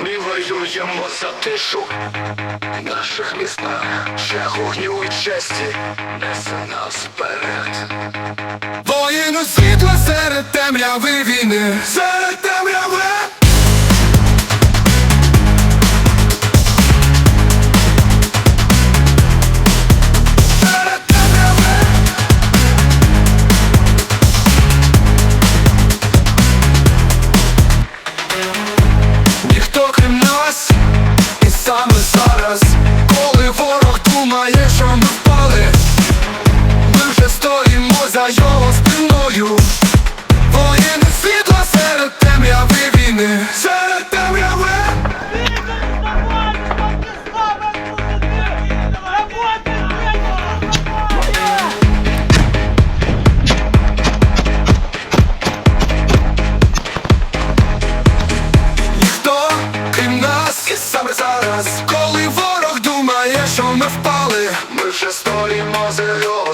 Ми воюємо за тишу в наших містах Шляху і честі несе нас вперед. Воїну світла серед темряви війни зараз, коли ворог думає, що ми впали, ми вже стоїмо за його спиною. Воїни світла серед темряви війни, саме зараз, коли ворог думає, що ми впали, ми вже його спиною.